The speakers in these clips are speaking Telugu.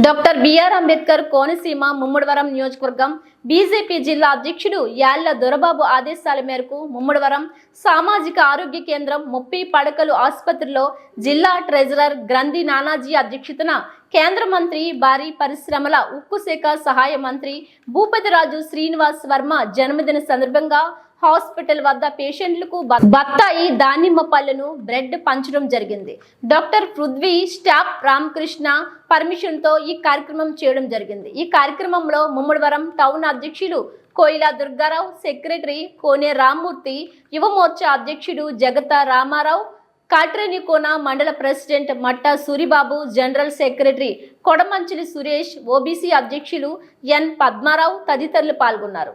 డాక్టర్ బిఆర్ అంబేద్కర్ కోనసీమ ముమ్మడివరం నియోజకవర్గం బీజేపీ జిల్లా అధ్యక్షుడు యాళ్ళ దొరబాబు ఆదేశాల మేరకు ముమ్మడివరం సామాజిక ఆరోగ్య కేంద్రం ముప్పి పడకలు ఆసుపత్రిలో జిల్లా ట్రెజరర్ గ్రంథి నానాజీ అధ్యక్షతన కేంద్ర మంత్రి భారీ పరిశ్రమల ఉక్కు శాఖ సహాయ మంత్రి భూపతిరాజు శ్రీనివాస్ వర్మ జన్మదిన సందర్భంగా హాస్పిటల్ వద్ద పేషెంట్లకు బత్తాయి దానిమ్మ పళ్ళను బ్రెడ్ పంచడం జరిగింది. డాక్టర్ పృథ్వీ స్టాఫ్ రామకృష్ణ పర్మిషన్తో ఈ కార్యక్రమం చేయడం జరిగింది. ఈ కార్యక్రమంలో ముమ్మడివరం టౌన్ అధ్యక్షులు కోయిల దుర్గారావు సెక్రటరీ కోనే రామ్మూర్తి యువమోర్చా అధ్యక్షుడు జగత రామారావు కాట్రేనికోన మండల president Matta Suribabu general secretary Kodamanchili Suresh OBC అధ్యక్షులు ఎన్ పద్మారావు తదితరులు పాల్గొన్నారు.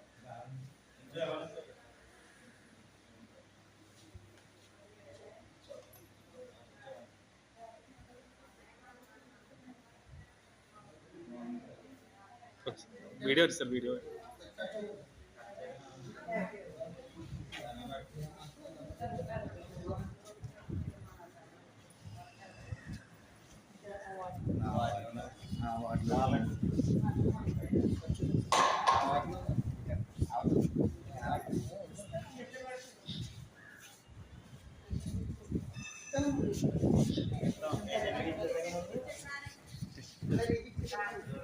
वीडियो सर वीडियो है